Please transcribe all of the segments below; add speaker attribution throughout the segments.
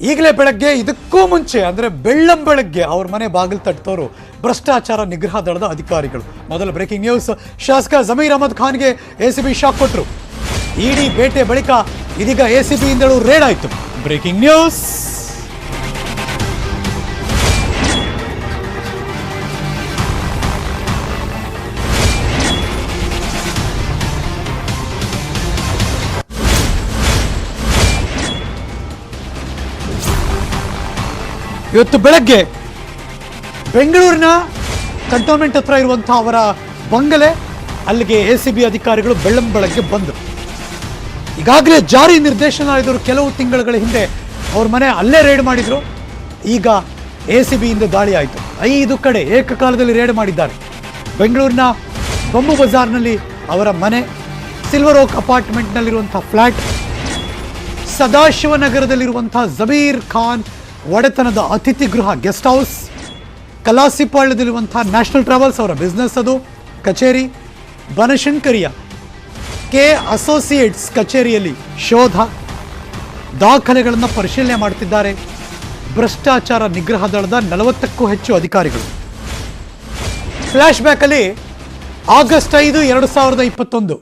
Speaker 1: ಈಗಲೇ ಬೆಳಗ್ಗೆ ಇದಕ್ಕೂ ಮುಂಚೆ, ಅಂದರೆ ಬೆಳ್ಳಂ ಬೆಳಗ್ಗೆ ಅವ್ರ ಮನೆ ಬಾಗಿಲು ತಟ್ಟೋರು, ಭ್ರಷ್ಟಾಚಾರ ನಿಗ್ರಹ ದಳದ ಅಧಿಕಾರಿಗಳು. ಮೊದಲ ಬ್ರೇಕಿಂಗ್ ನ್ಯೂಸ್, ಶಾಸಕ ಜಮೀರ್ ಅಹಮದ್ ಖಾನ್ಗೆ ಎ ಸಿ ಬಿ ಶಾಕ್ ಕೊಟ್ಟರು ಇಡಿ ಬೇಟೆ ಬಳಿಕ ಇದೀಗ ಎ ಸಿ ಬಿಯಿಂದಲೂ ರೇಡ್ ಆಯಿತು. Breaking news. ಇವತ್ತು ಬೆಳಗ್ಗೆ ಬೆಂಗಳೂರಿನ ಕಂಟೋನ್ಮೆಂಟ್ ಹತ್ರ ಇರುವಂತಹ ಅವರ ಬಂಗಲೆ, ಅಲ್ಲಿಗೆ ಎ ಸಿ ಬಿ ಅಧಿಕಾರಿಗಳು ಬೆಳ್ಳಂ ಬೆಳಗ್ಗೆ ಬಂದರು. ಈಗಾಗಲೇ ಜಾರಿ ನಿರ್ದೇಶನಾಲಯದವರು ಕೆಲವು ತಿಂಗಳುಗಳ ಹಿಂದೆ. ಅವ್ರ ಮನೆ ಅಲ್ಲೇ ರೇಡ್ ಮಾಡಿದ್ರು. ಈಗ ಎ ಸಿ ಬಿಯಿಂದ ದಾಳಿ ಆಯಿತು. ಐದು ಕಡೆ ಏಕಕಾಲದಲ್ಲಿ ರೇಡ್ ಮಾಡಿದ್ದಾರೆ. ಬೆಂಗಳೂರಿನ ಬೊಂಬು ಬಜಾರ್ನಲ್ಲಿ ಅವರ ಮನೆ ಸಿಲ್ವರ್ ಓಕ್ ಅಪಾರ್ಟ್ಮೆಂಟ್ನಲ್ಲಿರುವಂಥ ಫ್ಲ್ಯಾಟ್ ಸದಾಶಿವನಗರದಲ್ಲಿರುವಂಥ ಜಬೀರ್ ಖಾನ್ ಒಡೆತನದ ಅತಿಥಿ ಗೃಹ ಗೆಸ್ಟ್ ಹೌಸ್. ಕಲಾಸಿಪಾಳ್ಯದಲ್ಲಿರುವಂತಹ ನ್ಯಾಷನಲ್ ಟ್ರಾವೆಲ್ಸ್ ಅವರ ಬಿಸ್ನೆಸ್ ಅದು. ಕಚೇರಿ. ಬನಶಂಕರಿಯ ಕೆ ಅಸೋಸಿಯೇಟ್ಸ್ ಕಚೇರಿಯಲ್ಲಿ ಶೋಧ. ದಾಖಲೆಗಳನ್ನು ಪರಿಶೀಲನೆ ಮಾಡ್ತಿದ್ದಾರೆ. ಭ್ರಷ್ಟಾಚಾರ ನಿಗ್ರಹ ದಳದ ನಲವತ್ತಕ್ಕೂ ಹೆಚ್ಚು ಅಧಿಕಾರಿಗಳು. ಫ್ಲ್ಯಾಶ್ ಬ್ಯಾಕಲ್ಲಿ ಆಗಸ್ಟ್ ಐದು ಎರಡು ಸಾವಿರದ ಇಪ್ಪತ್ತೊಂದು.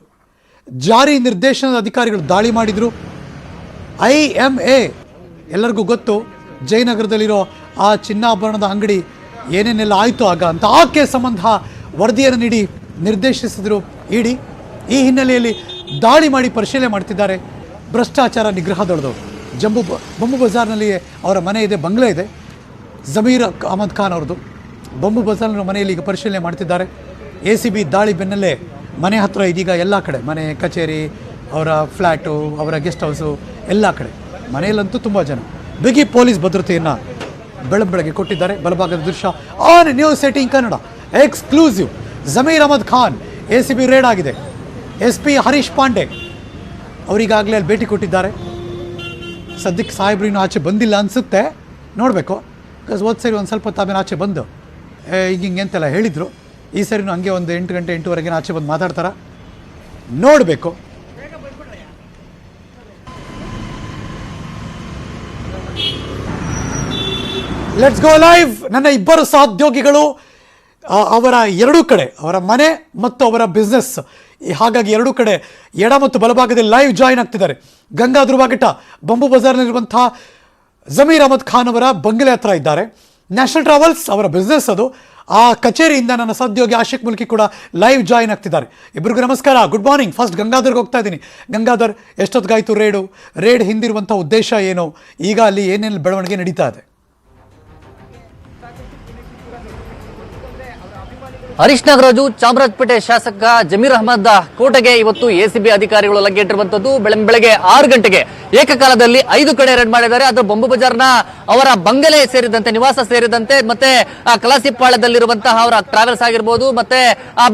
Speaker 1: ಜಾರಿ ನಿರ್ದೇಶನದ ಅಧಿಕಾರಿಗಳು ದಾಳಿ ಮಾಡಿದರು. I M A. ಎಲ್ಲರಿಗೂ ಗೊತ್ತು. ಜಯನಗರದಲ್ಲಿರೋ ಆ ಚಿನ್ನಾಭರಣದ ಅಂಗಡಿ ಏನೇನೆಲ್ಲ ಆಯಿತು ಆಗ ಅಂತ ಆಕೆ ಸಂಬಂಧ ವರದಿಯನ್ನು ನೀಡಿ ನಿರ್ದೇಶಿಸಿದರು ಇಡಿ. ಈ ಹಿನ್ನೆಲೆಯಲ್ಲಿ ದಾಳಿ ಮಾಡಿ ಪರಿಶೀಲನೆ ಮಾಡ್ತಿದ್ದಾರೆ ಭ್ರಷ್ಟಾಚಾರ ನಿಗ್ರಹ ದಳದವರು. ಜಂಬು ಬೊಂಬು ಬಜಾರ್ನಲ್ಲಿ ಅವರ ಮನೆ ಇದೆ, ಬಂಗ್ಲೆ ಇದೆ. ಜಮೀರ್ ಅಹಮದ್ ಖಾನ್ ಅವ್ರದ್ದು. ಬೊಂಬು ಬಜಾರ್ನ ಮನೆಯಲ್ಲಿ ಈಗ ಪರಿಶೀಲನೆ ಮಾಡ್ತಿದ್ದಾರೆ. ಎ ಸಿ ಬಿ ದಾಳಿ ಬೆನ್ನಲ್ಲೇ ಮನೆ ಹತ್ರ ಇದೀಗ ಎಲ್ಲ ಕಡೆ, ಮನೆ, ಕಚೇರಿ, ಅವರ ಫ್ಲ್ಯಾಟು ಅವರ ಗೆಸ್ಟ್ ಹೌಸು, ಎಲ್ಲ ಕಡೆ. ಮನೆಯಲ್ಲಂತೂ ತುಂಬ ಜನ. ಬಿಗಿ ಪೊಲೀಸ್ ಭದ್ರತೆಯನ್ನು ಬೆಳಗ್ಗೆ ಕೊಟ್ಟಿದ್ದಾರೆ. ಬಲಭಾಗದ ದೃಶ್ಯ. On news eighteen Kannada. Exclusive Zameer Ahmed Khan A C B raid ಆಗಿದೆ. ಎಸ್ ಪಿ ಹರೀಶ್ ಪಾಂಡೆ ಅವರಿಗಾಗಲೇ ಅಲ್ಲಿ ಭೇಟಿ ಕೊಟ್ಟಿದ್ದಾರೆ. ಸದ್ಯಕ್ಕೆ ಸಾಹೇಬ್ರು ಇನ್ನೂ ಆಚೆ ಬಂದಿಲ್ಲ ಅನಿಸುತ್ತೆ. ನೋಡಬೇಕು. ಬಿಕಾಸ್ ಹೋದ ಸರಿ ಒಂದು ಸ್ವಲ್ಪ ತಾವೇನು ಆಚೆ ಬಂದು ಈಗ ಅಂತೆಲ್ಲ ಹೇಳಿದರು. ಈ ಸರಿನೂ ಹಂಗೆ ಒಂದು ಎಂಟು ಗಂಟೆ ಎಂಟುವರೆಗೆ ಆಚೆ ಬಂದು ಮಾತಾಡ್ತಾರೆ. ನೋಡಬೇಕು. ಲೆಟ್ಸ್ ಗೋ ಲೈವ್ ನನ್ನ ಇಬ್ಬರು ಸಹೋದ್ಯೋಗಿಗಳು ಅವರ ಎರಡೂ ಕಡೆ, ಅವರ ಮನೆ ಮತ್ತು ಅವರ ಬಿಸ್ನೆಸ್ ಹಾಗಾಗಿ ಎರಡೂ ಕಡೆ ಎಡ ಮತ್ತು ಬಲಭಾಗದಲ್ಲಿ ಲೈವ್ ಜಾಯಿನ್ ಆಗ್ತಿದ್ದಾರೆ. ಗಂಗಾ ಧ್ರುವಘಟ್ಟ ಬಂಬು ಬಜಾರ್ನಲ್ಲಿರುವಂತಹ ಜಮೀರ್ ಅಹಮದ್ ಖಾನ್ ಅವರ ಬಂಗಲೆ ಹತ್ರ ಇದ್ದಾರೆ. ನ್ಯಾಷನಲ್ ಟ್ರಾವೆಲ್ಸ್ ಅವರ ಬಿಸ್ನೆಸ್ ಅದು. ಆ ಕಚೇರಿಯಿಂದ ನನ್ನ ಸದ್ಯೋಗಿ ಆಶಿಕ್ ಮುಲ್ಕಿ ಕೂಡ ಲೈವ್ ಜಾಯಿನ್ ಆಗ್ತಿದ್ದಾರೆ. ಇಬ್ಬರಿಗೂ ನಮಸ್ಕಾರ. ಗುಡ್ ಮಾರ್ನಿಂಗ್ ಫಸ್ಟ್ ಗಂಗಾಧರ್ಗೆ ಹೋಗ್ತಾ ಇದ್ದೀನಿ. ಗಂಗಾಧರ್ ಎಷ್ಟೊತ್ತಿಗಾಯಿತು ರೇಡು ರೇಡ್ ಹಿಂದಿರುವಂಥ ಉದ್ದೇಶ ಏನು? ಈಗ ಅಲ್ಲಿ ಏನೇನು ಬೆಳವಣಿಗೆ ನಡೀತಾ ಇದೆ?
Speaker 2: ಹರೀಶ್ ನಾಗರಾಜು ಚಾಮರಾಜಪೇಟೆ ಶಾಸಕ ಜಮೀರ್ ಅಹಮದ್ ಕೋಟೆಗೆ ಇವತ್ತು ಎಸಿಬಿ ಅಧಿಕಾರಿಗಳು ಲಗ್ಗೆ ಇಟ್ಟಿರುವಂತದ್ದು ಬೆಳಗ್ಗೆ ಆರು ಗಂಟೆಗೆ ಏಕಕಾಲದಲ್ಲಿ ಐದು ಕಡೆ ರೆಡ್ ಮಾಡಿದ್ದಾರೆ. ಅದು ಬೊಂಬು ಬಜಾರ್ನ ಅವರ ಬಂಗಲೆ ಸೇರಿದಂತೆ, ನಿವಾಸ ಸೇರಿದಂತೆ, ಮತ್ತೆ ಆ ಕಲಾಸಿಪ್ಪಾಳದಲ್ಲಿರುವಂತಹ ಅವರ ಟ್ರಾವೆಲ್ಸ್ ಆಗಿರ್ಬೋದು, ಮತ್ತೆ